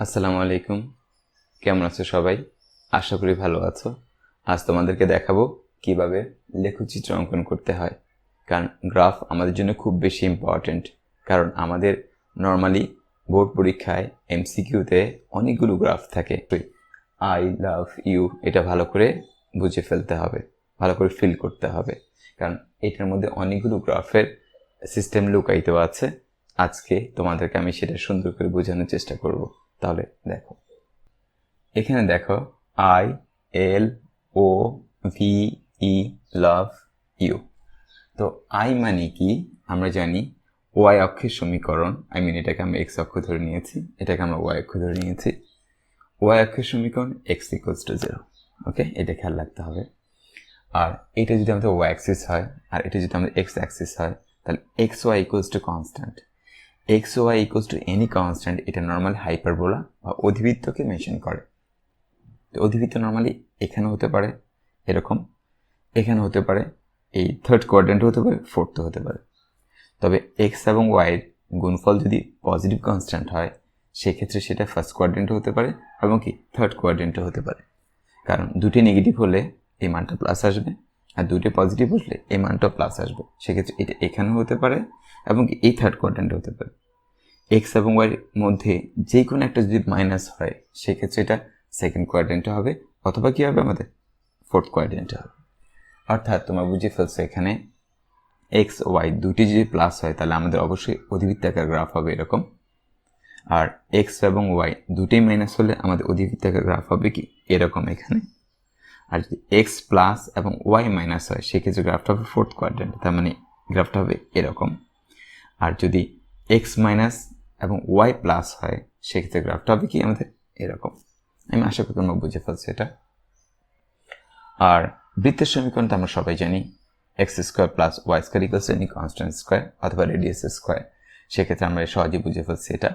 আসসালামু আলাইকুম। কেমন আছো সবাই? আশা করি ভালো আছো। আজ তোমাদেরকে দেখাবো কীভাবে লেখচিত্র অঙ্কন করতে হয়। কারণ গ্রাফ আমাদের জন্য খুব বেশি ইম্পর্ট্যান্ট কারণ আমাদের নর্মালি বোর্ড পরীক্ষায় এমসিকিউতে অনেকগুলো গ্রাফ থাকে। আই লাভ ইউ এটা ভালো করে বুঝে ফেলতে হবে। ভালো করে ফিল করতে হবে। কারণ এটার মধ্যে অনেকগুলো গ্রাফের সিস্টেম লুকায়িত আছে। আজকে তোমাদেরকে আমি সেটা সুন্দর করে বোঝানোর চেষ্টা করব। তাহলে দেখো। এখানে দেখো I L O V E love you তো আই মানে কি? আমরা জানি ওয়াই অক্ষের সমীকরণ। আই মিন এটাকে আমরা এক্স অক্ষ ধরে নিয়েছি। এটাকে আমরা ওয়াই অক্ষ ধরে নিয়েছি। ওয়াই অক্ষের সমীকরণ x equals to zero okay এটা খেয়াল রাখতে হবে। আর এটা যদি আমাদের ওয়াই অ্যাক্সিস হয়, আর এটা যদি আমাদের এক্স অ্যাক্সিস হয়, তাহলে x y equals to constant x y equals to any constant এটা নর্মালি হাইপারবোলা বা অধিবৃত্তকে মেনশন করে। তো অধিবৃত্ত নর্মালি এখানে হতে পারে, এরকম। এখানে হতে পারে, এই থার্ড কোয়াড্রেন্ট হতে পারে ফোর্থ হতে পারে। তবে এক্স এবং ওয়াইয়ের গুণফল যদি পজিটিভ কনস্ট্যান্ট হয়, সেক্ষেত্রে সেটা ফার্স্ট কোয়াড্রেন্টও হতে পারে এবং কি থার্ড কোয়াড্রেন্টও হতে পারে। কারণ দুটি নেগেটিভ হলে এই মানটা প্লাস আসবে। আর দুটি পজিটিভ হলে এই মানটাও প্লাস আসবে। সেক্ষেত্রে এটা এখানেও হতে পারে এবং এই থার্ড কোয়াড্রেন্টে হতে পারে। এক্স এবং ওয়াইয়ের মধ্যে যে কোনো একটা যদি মাইনাস হয়, সেক্ষেত্রে এটা সেকেন্ড কোয়াড্রেন্টে হবে অথবা কী হবে আমাদের? ফোর্থ কোয়াড্রেন্টে হবে। অর্থাৎ তোমরা বুঝে ফেলছো এখানে এক্স ওয়াই দুটি যদি প্লাস হয়, তাহলে আমাদের অবশ্যই অধিবৃত্তাকার গ্রাফ হবে এরকম। আর এক্স এবং ওয়াই দুটোই মাইনাস হলে আমাদের অধিবৃত্তাকার গ্রাফ হবে কি? এরকম এখানে। আর যদি এক্স প্লাস এবং ওয়াই মাইনাস হয়, সেক্ষেত্রে গ্রাফটা হবে ফোর্থ কোয়াড্রেন্ট তার মানে গ্রাফটা হবে এরকম। আর যদি এক্স মাইনাস এবং ওয়াই প্লাস হয়, সেক্ষেত্রে গ্রাফটা হবে কি? আমাদের এরকম। আমি আশা করি তোমরা বুঝে ফেলছি এটা। আর বৃত্তের সমীকরণ তো আমরা সবাই জানি x square plus y square equals any constant square অথবা রেডিয়াস স্কোয়ার সেক্ষেত্রে আমরা সহজে বুঝে ফেলছি এটা।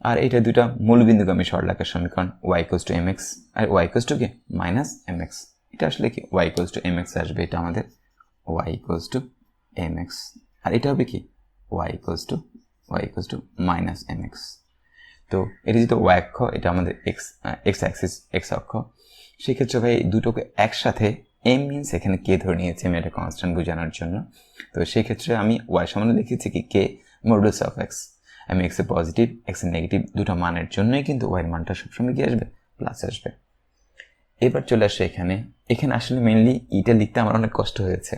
আর এটা দুটা বিন্দুগামী সরলাকের সমীকরণ y equals to m x R y equals to কি? মাইনাস এম এক্স এটা আসলে কি? Y equals to m x আসবে, এটা আমাদের y equals to m x আর এটা হবে কি? Y equals to y equals to minus m x তো এটা যেহেতু ওয়াই অক্ষ, এটা আমাদের এক্স এক্স অ্যাক্সিস এক্স অক্ষ। সেক্ষেত্রে ভাই দুটোকে একসাথে এম মিনস এখানে কে ধরে নিয়েছি, আমি এটা কনস্ট্যান্ট বোঝানোর জন্য। তো সেক্ষেত্রে আমি ওয়াই সামনে লিখেছি কি? কে মডুলাস অফ এক্স আমি এক্সে পজিটিভ এক্সে নেগেটিভ দুটো মানের জন্যই কিন্তু ওয়াইয়ের মানটা সবসময় কি আসবে প্লাস আসবে। এবার চলে আসে এখানে। এখানে আসলে মেনলি ইটা লিখতে আমার অনেক কষ্ট হয়েছে।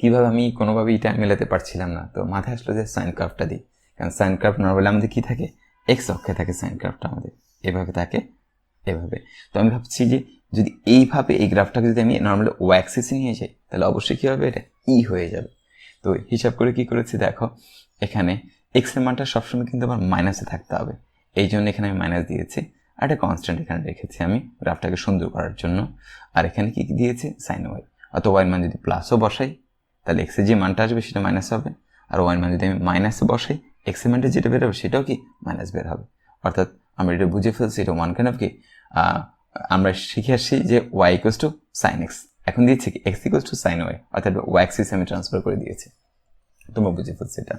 কীভাবে আমি কোনোভাবে ইটা মেলাতে পারছিলাম না। তো মাথায় আসলো যে সাইন ক্রাফটটা দিই। কারণ সাইন ক্রাফট নর্মালি আমাদের কী থাকে? এক্স অক্ষে থাকে সাইন ক্রাফটটা আমাদের। এভাবে থাকে, এভাবে। তো আমি ভাবছি যে যদি এইভাবে এই গ্রাফটাকে যদি আমি নর্মালি ও অ্যাক্সিসে নিয়ে যাই, তাহলে অবশ্যই কী হবে? এটা ই হয়ে যাবে। তো হিসাব করে কি করেছি? দেখো, এখানে এক্সের মানটা সবসময় কিন্তু আমার মাইনাসে থাকতে হবে। এই জন্য এখানে আমি মাইনাস দিয়েছি। আর একটা কনস্ট্যান্ট এখানে রেখেছি আমি গ্রাফটাকে সুন্দর করার জন্য। আর এখানে কি দিয়েছি? সাইন ওয়াই অত ওয়াইয়ের মান যদি প্লাসও বসাই, তাহলে এক্সের যে মানটা আসবে সেটা মাইনাস হবে। আর ওয়াইয়ের মান যদি আমি মাইনাসে বসাই এক্সের মানটা যেটা বের হবে সেটাও কি মাইনাস বের হবে। অর্থাৎ আমরা এটা বুঝে ফেলছি, এটা ওয়ান অফ কি? আমরা শিখে আসছি যে y equals to sine x এখন দিয়েছি কি? X equals to sine y অর্থাৎ ওয়াই এক্সিস আমি ট্রান্সফার করে দিয়েছি। তোমরা বুঝে ফেলছি এটা।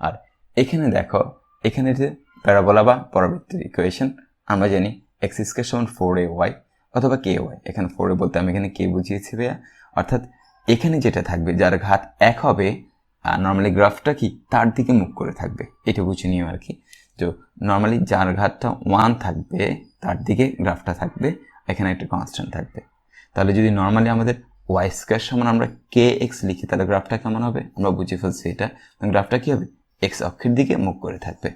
আর এখানে দেখো, এখানে যে প্যারাবোলা বা পরবর্তী ইকুয়েশন আমরা জানি এক্স স্কোয়ার সমান ফোর এ ওয়াই অথবা কে ওয়াই এখানে ফোর এ বলতে আমি এখানে কে বুঝিয়েছি ভাইয়া। অর্থাৎ এখানে যেটা থাকবে, যার ঘাত এক হবে নর্মালি গ্রাফটা কি? তার দিকে মুখ করে থাকবে। এটা বুঝে নিও আর কি। তো নর্মালি যার ঘাতটা ওয়ান থাকবে, তার দিকে গ্রাফটা থাকবে, এখানে একটা কনস্ট্যান্ট থাকবে। তাহলে যদি নর্মালি আমাদের ওয়াই স্কোয়ার সমান আমরা কে এক্স লিখি, তাহলে গ্রাফটা কেমন হবে? আমরা বুঝে ফেলছি এটা। গ্রাফটা কী হবে? এক্স অক্ষের দিকে মুখ করে থাকবে।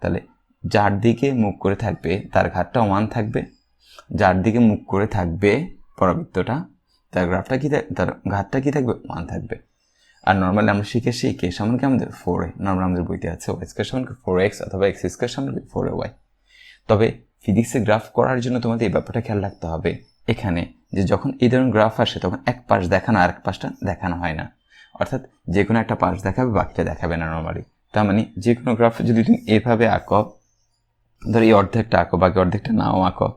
তাহলে যার দিকে মুখ করে থাকবে, তার ঘাটটা ওয়ান থাকবে। যার দিকে মুখ করে থাকবে পরাবৃত্তটা, তার গ্রাফটা কী তার ঘাটটা কী থাকবে? ওয়ান থাকবে। আর নর্মালি আমরা শিখেছি কে সমান আমাদের ফোর এ। নর্মাল আমাদের বইতে আছে ওয়াই স্কোয়ার সমান ফোর এক্স অথবা এক্স স্কোয়ার সমান ফোর এ ওয়াই তবে ফিজিক্সে গ্রাফ করার জন্য তোমাদের এই ব্যাপারটা খেয়াল রাখতে হবে। এখানে যে যখন এই ধরনের গ্রাফ আসে, তখন এক পাশ দেখানো আর এক পাশটা দেখানো হয় না। অর্থাৎ যে কোনো একটা পাশ দেখাবে, বাকিটা দেখাবে না নর্মালি তার মানে যে কোনো গ্রাফ যদি তুমি এভাবে আঁকো, ধর এই অর্ধেকটা আঁকো, বাকি অর্ধেকটা নাও আঁকো,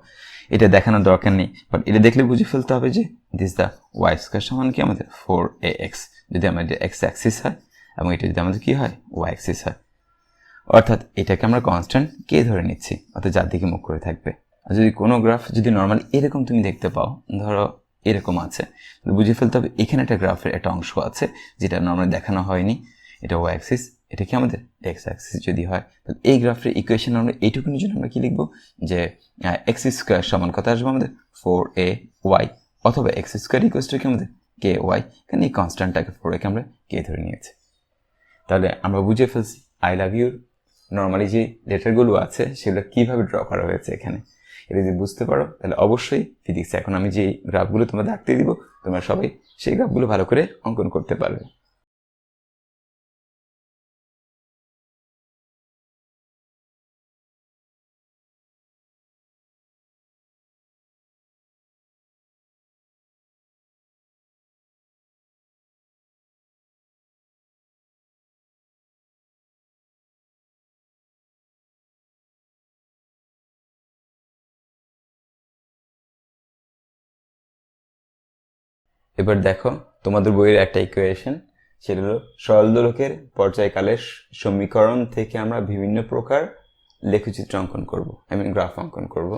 এটা দেখানোর দরকার নেই। বাট এটা দেখলে বুঝে ফেলতে হবে যে দিস দ্য ওয়াই স্কোয়ার সমান কি? আমাদের ফোর এ এক্স যদি আমাদের এক্স অ্যাক্সিস হয়, এবং এটা যদি আমাদের কী হয়? ওয়াই অ্যাক্সিস হয়। অর্থাৎ এটাকে আমরা কনস্ট্যান্ট কে ধরে নিচ্ছি, অর্থাৎ যার দিকে মুখ করে থাকবে। আর যদি কোনো গ্রাফ যদি নর্মালি এরকম তুমি দেখতে পাও, ধরো এরকম আছে। বুঝে ফেলতে হবে, এখানে একটা গ্রাফের একটা অংশ আছে, যেটা নর্মালি দেখানো হয়নি। এটা ও অ্যাক্সিস এটা কি আমাদের? এক্স অ্যাক্সিস যদি হয়, তাহলে এই গ্রাফের ইকুয়েশন আমরা এইটুকুনির জন্য আমরা কি লিখব? যে এক্স স্কোয়ার সমান কত আসবে আমাদের? ফোর এ ওয়াই অথবা এক্স স্কোয়ার ইকুয়াস টু কি আমাদের? কে ওয়াই কারণ এই কনস্ট্যান্টটাকে ফোর একে আমরা কে ধরে নিয়েছি। তাহলে আমরা বুঝে ফেলছি আই লাভ ইউর নর্মালি যে লেটারগুলো আছে, সেগুলো কীভাবে ড্র করা হয়েছে এখানে? এটা যদি বুঝতে পারো, তাহলে অবশ্যই ফিজিক্সে এখন আমি যে গ্রাফগুলো তোমাদের আঁকতে দিব, তোমরা সবাই সেই গ্রাফগুলো ভালো করে অঙ্কন করতে পারবে। এবার দেখো, তোমাদের বইয়ের একটা ইকুয়েশন সেটা হলো সরল দোলকের পর্যায়কালের সমীকরণ থেকে আমরা বিভিন্ন প্রকার লেখচিত্র অঙ্কন করব আই মিন গ্রাফ অঙ্কন করব।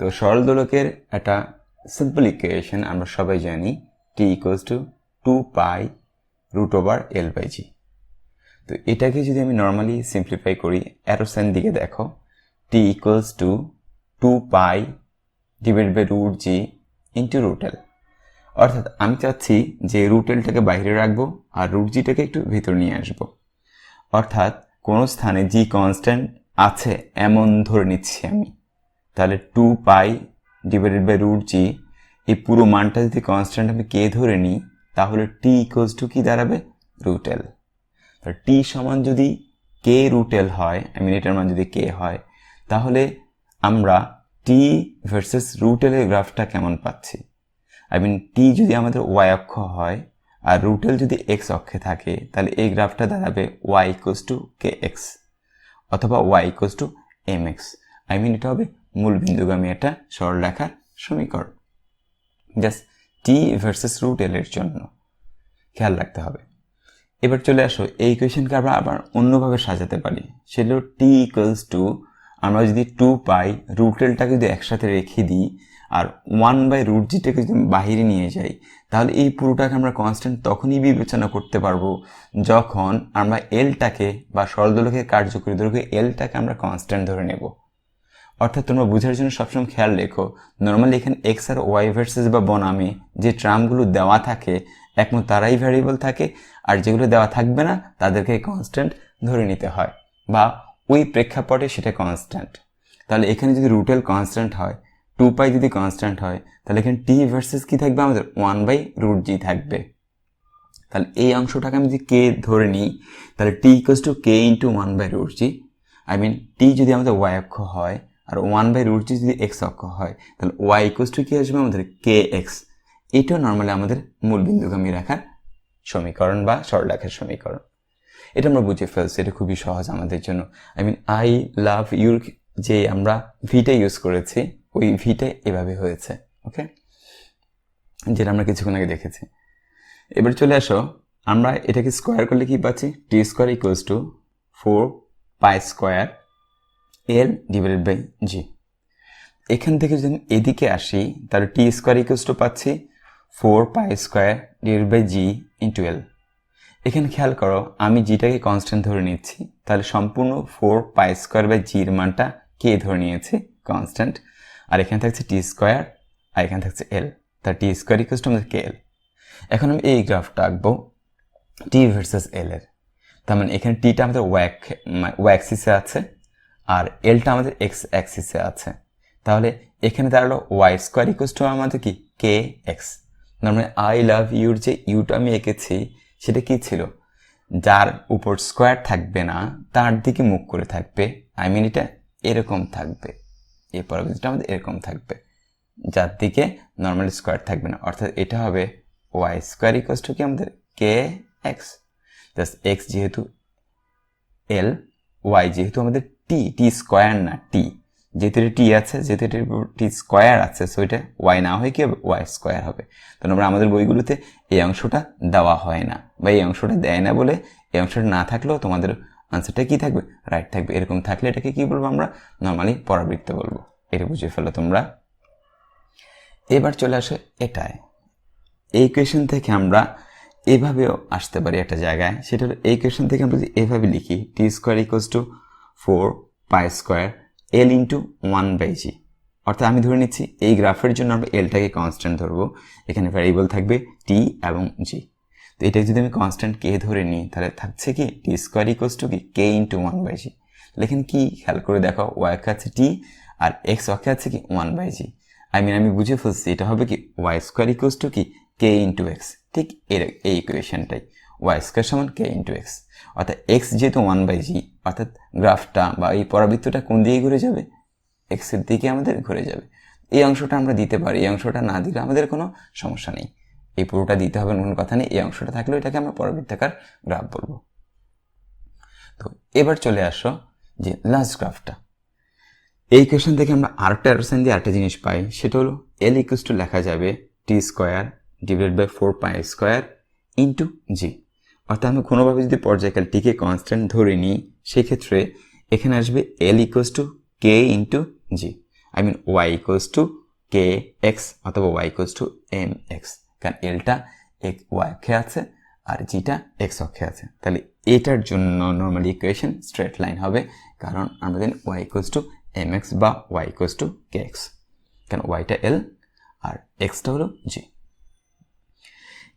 তো সরল দোলকের একটা সিম্পল ইকুয়েশন আমরা সবাই জানি t equals to two pi root over l by g তো এটাকে যদি আমি নর্মালি সিম্পলিফাই করি অ্যারোসেন দিকে দেখো t equals to two pi divide by root g into root l অর্থাৎ আমি চাচ্ছি যে রুট এলটাকে বাইরে রাখব আর রুট জিটাকে একটু ভিতর নিয়ে আসব। অর্থাৎ কোনো স্থানে জি কনস্ট্যান্ট আছে এমন ধরে নিচ্ছি আমি। তাহলে two pi divided by root g এই পুরো মানটা যদি কনস্ট্যান্ট আমি কে ধরে নিই, তাহলে টি ইকুয়ালস টু কি দাঁড়াবে? রুট এল টি সমান যদি কে রুট এল হয় আই মিন এটার মান যদি কে হয়, তাহলে আমরা টি ভার্সেস রুট এলের গ্রাফটা কেমন পাচ্ছি? আই মিন টি যদি আমাদের ওয়াই অক্ষ হয় আর রুটেল যদি এক্স অক্ষে থাকে, তাহলে এই গ্রাফটা দাঁড়াবে y equals to k x অথবা y equals to m x I mean এটা হবে মূল বিন্দুগামী একটা সরলরেখার সমীকরণ। Just t versus root l এর জন্য খেয়াল রাখতে হবে। এবার চলে আসো, এই ইকুয়েশনকে আমরা আবার অন্যভাবে সাজাতে পারি। সেটা টি ইকুয়ালস টু আমরা যদি টু পাই রুটেলটাকে যদি একসাথে রেখে দিই আর ওয়ান বাই রুট জিটাকে যদি বাহিরে নিয়ে যাই, তাহলে এই পুরোটাকে আমরা কনস্ট্যান্ট তখনই বিবেচনা করতে পারব যখন আমরা এলটাকে বা সরলদোলকের কার্যকরী দৈর্ঘ্য এলটাকে আমরা কনস্ট্যান্ট ধরে নেব। অর্থাৎ তোমরা বোঝার জন্য সবসময় খেয়াল রেখো নর্মালি এখানে এক্স আর ওয়াই ভার্সেস বা বনামে যে ট্রামগুলো দেওয়া থাকে, একমাত্র তারাই ভ্যারিয়েবল থাকে, আর যেগুলো দেওয়া থাকবে না, তাদেরকে কনস্ট্যান্ট ধরে নিতে হয়, বা ওই প্রেক্ষাপটে সেটা কনস্ট্যান্ট তাহলে এখানে যদি রুটেল কনস্ট্যান্ট হয় টু পাই যদি কনস্ট্যান্ট হয়, তাহলে এখানে টি ভার্সেস কি থাকবে আমাদের? ওয়ান বাই রুট জি থাকবে। তাহলে এই অংশটাকে আমি যদি কে ধরে নিই, তাহলে t equals to k into one by root g I mean t যদি আমাদের ওয়াই অক্ষ হয়, আর ওয়ান বাই রুট জি যদি এক্স অক্ষ হয়, তাহলে ওয়াই ইকোয়াস টু কি আসবে? আমাদের কে এক্স এটাও নর্মালি আমাদের মূল বিন্দুগামী রেখার সমীকরণ বা সরলরেখার সমীকরণ। এটা আমরা বুঝে ফেলছি, এটা খুবই সহজ আমাদের জন্য। I mean I love your যে আমরা ভিটা ইউজ করেছি ওই ভিটা এভাবে হয়েছে, ওকে? যেটা আমরা কিছুক্ষণ আগে দেখেছি। এবার চলে আসো, আমরা এটাকে স্কোয়ার করলে কি পাচ্ছি? T square equals to four pi square L divided by g এখান থেকে যদি এদিকে আসি, তাহলে টি স্কোয়ার ইকুয়ালস টু পাচ্ছি four pi square divide by g into L এখানে খেয়াল করো, আমি জিটাকে কনস্ট্যান্ট ধরে নিচ্ছি, তাহলে সম্পূর্ণ ফোর পাই স্কোয়ার বাই জির মানটা কে ধরে নিয়েছি? কনস্ট্যান্ট আর এখানে থাকছে টি স্কোয়ার, আর এখানে থাকছে এল। তার টি স্কোয়ার ইকুয়াস টু আমাদের কে এল। এখন আমি এই গ্রাফটা আঁকবো টি ভার্সেস এল এর। তার মানে এখানে টিটা আমাদের ওয়াক ওয়াক্সিসে আছে, আর এলটা আমাদের এক্স অ্যাক্সিসে আছে। তাহলে এখানে দাঁড়াল ওয়াই স্কোয়ার ইকুয়াস টু আমাদের কি? কে এক্স মানে আই লাভ ইউর যে ইউটা আমি এঁকেছি, সেটা কি ছিল? যার উপর স্কোয়ার থাকবে না, তার দিকে মুখ করে থাকবে। আই মিন এটা এরকম থাকবে। এই পরবর্তীটা আমাদের এরকম থাকবে। যার দিকে নর্মাল স্কোয়ার থাকবে না। অর্থাৎ এটা হবে ওয়াই স্কোয়ার ইকোয়াস টু কি আমাদের? কে এক্স জাস্ট এক্স যেহেতু এল ওয়াই যেহেতু আমাদের টি টি স্কোয়ার না টি যেহেতু এটা টি আছে, যেহেতু এটার টি স্কোয়ার আছে সো এটা ওয়াই না হয়ে কি হবে? ওয়াই স্কোয়ার হবে। তো আমরা আমাদের বইগুলোতে এই অংশটা দেওয়া হয় না বা এই অংশটা দেয় না বলে এই অংশটা না থাকলেও তোমাদের আনসারটা কী থাকবে? রাইট থাকবে। এরকম থাকলে এটাকে কী বলব আমরা? নর্মালি পরাবৃত্ত বলব। এটা বুঝে ফেলো তোমরা। এবার চলে আসে এটায় এই কোয়েশন থেকে আমরা এভাবেও আসতে পারি একটা জায়গায়। সেটা হলো এই কোয়েশন থেকে আমরা যদি এভাবে লিখি T square equals to four pi square L into one by g অর্থাৎ আমি ধরে নিচ্ছি, এই গ্রাফের জন্য আমরা এলটাকে কনস্ট্যান্ট ধরবো। এখানে ভ্যারিয়েবল থাকবে টি এবং জি তো এটা যদি আমি কনস্ট্যান্ট কে ধরে নিই, তাহলে থাকছে কি? টি স্কোয়ার ইকোয়াস টু কি? K into one by g লেকিন কি? খেয়াল করে দেখো ওয়াই অক্ষে আছে টি আর এক্স অক্ষে আছে কি? One by g I mean আমি বুঝে ফেলছি, এটা হবে কি? ওয়াই স্কোয়ার ইকোয়াস টু কি? কে ইন্টু এক্স ঠিক এর, এই ইকুয়েশনটাই ওয়াই স্কোয়ার সমান কে ইন্টু এক্স অর্থাৎ এক্স যেহেতু ওয়ান বাই জি অর্থাৎ গ্রাফটা বা এই পরাবৃত্তটা কোন দিকে ঘুরে যাবে? এক্সের দিকে আমাদের ঘুরে যাবে। এই অংশটা আমরা দিতে পারি, এই অংশটা না দিলে আমাদের কোনো সমস্যা নেই। এই পুরোটা দিতে হবে কোনো কথা নেই, এই অংশটা থাকলেও এটাকে আমরা পরবৃত্তাকার গ্রাফ বলব। তো এবার চলে আসো যে লাস্ট গ্রাফটা এই কোয়েশন থেকে আমরা আরেকটা অ্যারোসাইন দিয়ে আরেকটা জিনিস পাই, সেটা হলো এল ইকুয়াস টু লেখা যাবে T square divide by four pi square into g অর্থাৎ আমি কোনোভাবে যদি পর্যায়কাল টিকে কনস্ট্যান্ট ধরে নিই, সেক্ষেত্রে এখানে আসবে L equals to k into g I mean y equals to k x অথবা y equals to m x কারণ এলটা এক ওয়াই অক্ষে আছে আর জিটা এক্স অক্ষে আছে। তাহলে এটার জন্য নর্মালি ইকুয়েশন স্ট্রেট লাইন হবে, কারণ আমরা জানি y equals to m x বা y equals to k x কারণ ওয়াইটা এল আর এক্সটা হলো জি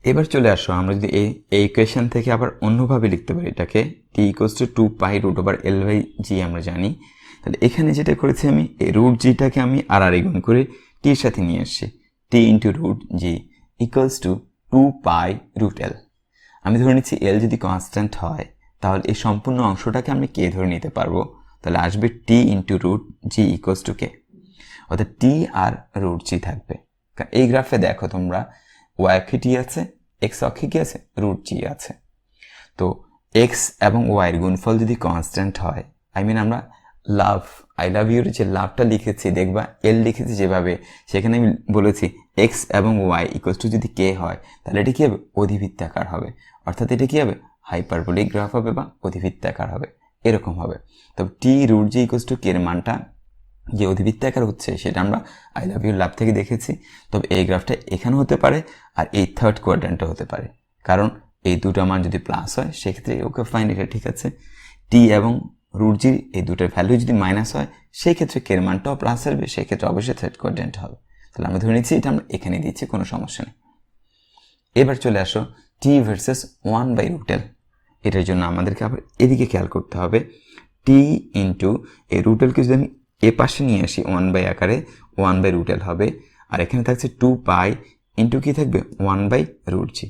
এবার চলে আসো, আমরা যদি এই এই ইকুয়েশন থেকে আবার অন্যভাবে লিখতে পারি, এটাকে T equals to two pi root over L by g আমরা জানি। তাহলে এখানে যেটা করেছি আমি, এই রুট জিটাকে আমি আর আর গুণ করে টির সাথে নিয়ে আসছি। T into root g equals to two pi root L আমি ধরে নিচ্ছি এল যদি কনস্ট্যান্ট হয়, তাহলে এই সম্পূর্ণ অংশটাকে আমি কে ধরে নিতে পারব। তাহলে আসবে T into root g equals to k অর্থাৎ টি আর রুট জি থাকবে। এই গ্রাফে দেখো তোমরা ওয়াই অক্ষে টি আছে এক্স অক্ষে কি আছে? রুট জি আছে। তো এক্স এবং ওয়াইয়ের গুণফল যদি কনস্ট্যান্ট হয় আই মিন আমরা লাভ আই লাভ ইউর যে লাভটা লিখেছি, দেখবা এল লিখেছি যেভাবে, সেখানে আমি বলেছি এক্স এবং ওয়াই ইকোয়াস টু যদি কে হয়, তাহলে এটা কী হবে? অধিবৃত্তাকার হবে। অর্থাৎ এটা কী হবে? হাইপারবোলিক গ্রাফ হবে বা অধিবৃত্তাকার হবে। এরকম হবে। তবে T root g equals to কের মানটা যে অধিবৃত্তাকার হচ্ছে, সেটা আমরা আই লাভ ইউর লাভ থেকে দেখেছি। তবে এই গ্রাফটা এখানে হতে পারে আর এই থার্ড কোয়াড্রেন্টও হতে পারে। কারণ এই দুটো মান যদি প্লাস হয়, সেক্ষেত্রে ওকে ফাইন এটা ঠিক আছে। টি এবং রুট জির এই দুটোর ভ্যালু যদি মাইনাস হয়, সেই ক্ষেত্রে কের মানটাও প্লাস আসবে সেক্ষেত্রে অবশ্যই থার্ড কোয়াড্রেন্ট হবে। তাহলে আমরা ধরে নিচ্ছি, এটা আমরা এখানে দিচ্ছি, কোনো সমস্যা নেই। এবার চলে আসো T versus one by root L এটার জন্য আমাদেরকে আবার এদিকে খেয়াল করতে হবে। টি ইন্টু এই রুটেলকে যদি আমি এ পাশে নিয়ে আসি ওয়ান বাই আকারে ওয়ান বাই রুটেল হবে। আর এখানে থাকছে টু পাই ইন্টু কী থাকবে? ওয়ান বাই রুট জি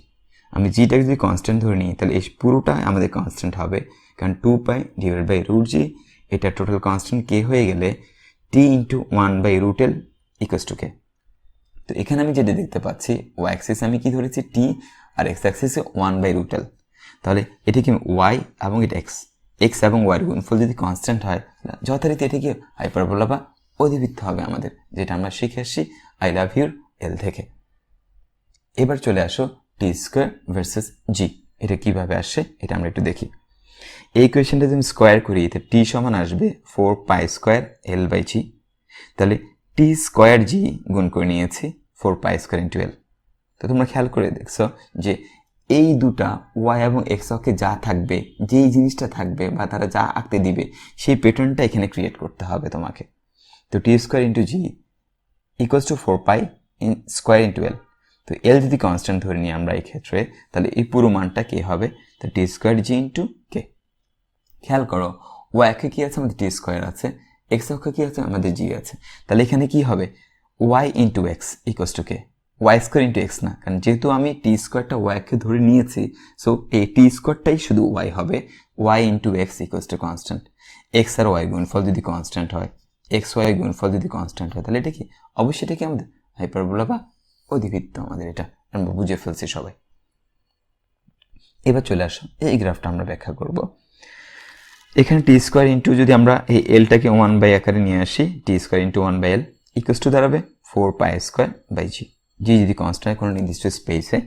আমি জিটাকে যদি কনস্ট্যান্ট ধরে নিই, তাহলে এই পুরোটাই আমাদের কনস্ট্যান্ট হবে। কারণ two pi divide by root g এটা টোটাল কনস্ট্যান্ট কে হয়ে গেলে T into one by root L equals to k তো এখানে আমি যেটা দেখতে পাচ্ছি ও অ্যাক্সিস আমি কি ধরেছি? টি আর এক্স অ্যাক্সিসে ওয়ান বাই রুটেল তাহলে এটি কি ওয়াই এবং এটা এক্স এক্স এবং ওয়াইয়ের গুণফল যদি কনস্ট্যান্ট হয় যথারীতি এটা কি হাইপারবোলা বা অধিবৃত্ত হবে আমাদের, যেটা আমরা শিখে আসছি আই লাভ ইউর এল থেকে। এবার চলে আসো টি স্কোয়ার ভার্সেস জি এটা কীভাবে আসছে এটা আমরা একটু দেখি। এই কোয়েশনটা যদি আমি স্কোয়ার করি তো টি সমান আসবে four pi square L by g তাহলে টি স্কোয়ার জি গুণ করে নিয়েছি four pi square into L তো তোমরা খেয়াল করে দেখছ যে এই দুটা ওয়াই এবং এক্স অক্ষে যা থাকবে, যেই জিনিসটা থাকবে বা তারা যা আঁকতে দিবে, সেই প্যাটার্নটা এখানে ক্রিয়েট করতে হবে তোমাকে। তো T square into g equals to four pi in square into L তো এল যদি কনস্ট্যান্ট ধরে নিই আমরা এই ক্ষেত্রে তাহলে এই পুরো মানটা কে হবে? তো টি স্কোয়ার জি ইন্টু কে খেয়াল করো ওয়াই অক্ষে কী আছে? আমাদের টি স্কোয়ার আছে। এক্স অক্ষে কী আছে? আমাদের জি আছে। তাহলে এখানে কি হবে? Y into x equals to k y square into x না, কারণ যেহেতু আমি টি স্কোয়ারটা ওয়াইকে ধরে নিয়েছি সো এই টি স্কোয়ারটাই শুধু ওয়াই হবে। Y into x equals to constant x R y গুণফল যদি কনস্ট্যান্ট হয় এক্স ওয়াই গুণফল যদি কনস্ট্যান্ট হয়, তাহলে এটা কি? অবশ্যই এটা কি আমাদের হাইপারবোলা বা অধিবৃত্ত আমাদের এটা, আমরা বুঝে ফেলছি সবাই। এবার চলে আসো এই গ্রাফটা আমরা ব্যাখ্যা করব। এখানে টি স্কোয়ার ইন্টু যদি আমরা এই এলটাকে ওয়ান বাই আকারে নিয়ে আসি, T square into one by L equals to দাঁড়াবে four pi square by g. G যদি কনস্ট্যান্ট কোনো নির্দিষ্ট স্পেসে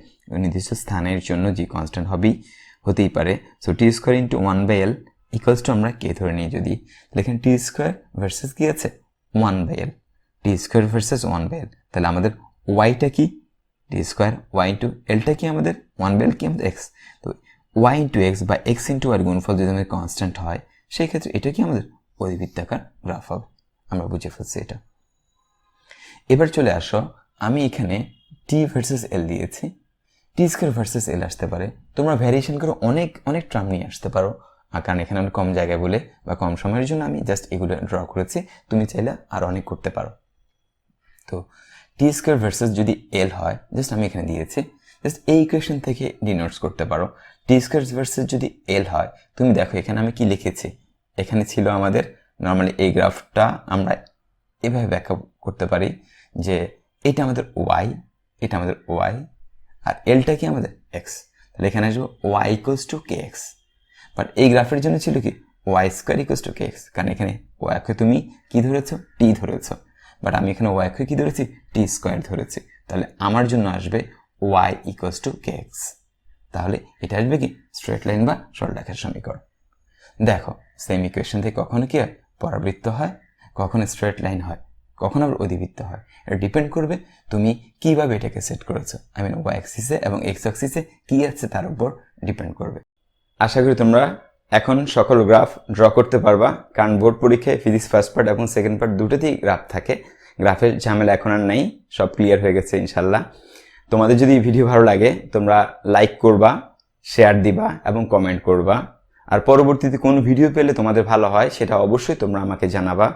নির্দিষ্ট স্থানের জন্য জি কনস্ট্যান্ট হবেই, হতেই পারে। So T square into one by L equals to আমরা কে ধরে নিই যদি? এখানে টি স্কোয়ার ভার্সেস কি আছে? One by L T square versus one by L তাহলে আমাদের ওয়াইটা কি? টি স্কোয়ার ওয়াই ইন্টু এলটা কি আমাদের? ওয়ান বাই এল কি আমাদের? এক্স তো ওয়াই ইন্টু এক্স বা এক্স ইন্টু আর গুণফল যদি আমাদের কনস্ট্যান্ট হয় সেই ক্ষেত্রে এটা কি আমাদের? অধিবৃত্তাকার গ্রাফ হবে। আমরা বুঝে ফেলছি এটা। এবার চলে আসো। আমি এখানে টি ভার্সেস এল দিয়েছি। টি স্কোয়ার ভার্সেস এল আসতে পারে। তোমরা ভ্যারিয়েশন করে অনেক অনেক টার্ম নিয়ে আসতে পারো। কারণ এখানে অনেক কম জায়গায় বলে বা কম সময়ের জন্য আমি জাস্ট এগুলো ড্র করেছি। তুমি চাইলে আর অনেক করতে পারো। তো টি স্কোয়ার ভার্সেস যদি এল হয় জাস্ট আমি এখানে দিয়েছি জাস্ট এই ইকুয়েশন থেকে ডিনোটস করতে পারো। টি স্কোয়ার ভার্সেস যদি এল হয়, তুমি দেখো এখানে আমি কি লিখেছি? এখানে ছিল আমাদের নর্মালি এই গ্রাফটা আমরা এভাবে ব্যাখ্যা করতে পারি যে এটা আমাদের ওয়াই এটা আমাদের ওয়াই আর এলটা কি আমাদের এক্স তাহলে এখানে আসব y equals to k x but এই গ্রাফের জন্য ছিল কি? Y square equals to k x কারণ এখানে ওয়াইকে তুমি কি ধরেছো? টি ধরেছো। বাট আমি এখানে ওয়াইকে কি ধরেছি? টি স্কোয়ার ধরেছি। তাহলে আমার জন্য আসবে y equals to k x তাহলে এটা আসবে কি? স্ট্রেট লাইন বা সরলরেখার সমীকরণ। দেখো সেম ইকুয়েশন থেকে কখনো কি হয়? পরাবৃত্ত হয়। কখনো স্ট্রেট লাইন হয়। কখনো আবার অধিবৃত্ত হয়। এটা ডিপেন্ড করবে তুমি কীভাবে এটাকে সেট করেছ। আই মিন ওয়াই অ্যাক্সিসে এবং এক্স অ্যাক্সিসে কী আছে তার উপর ডিপেন্ড করবে। আশা করি তোমরা এখন সকল গ্রাফ ড্র করতে পারবা, কারণ বোর্ড পরীক্ষায় ফিজিক্স ফার্স্ট পার্ট এবং সেকেন্ড পার্ট দুটোতেই গ্রাফ থাকে। গ্রাফের ঝামেলা এখন আর নেই, সব ক্লিয়ার হয়ে গেছে ইনশাল্লাহ। তোমাদের যদি ভিডিও ভালো লাগে, তোমরা লাইক করবা, শেয়ার দিবা এবং কমেন্ট করবা। আর পরবর্তীতে কোন ভিডিও পেলে তোমাদের ভালো হয়, সেটা অবশ্যই তোমরা আমাকে জানাবা।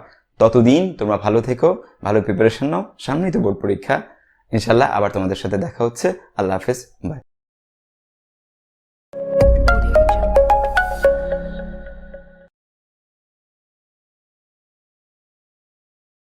ততদিন তোমরা ভালো থেকো, ভালো প্রিপারেশন নাও, সামনেই তো বোর্ড পরীক্ষা। ইনশাল্লাহ আবার তোমাদের সাথে দেখা হচ্ছে। আল্লাহ হাফেজ বাই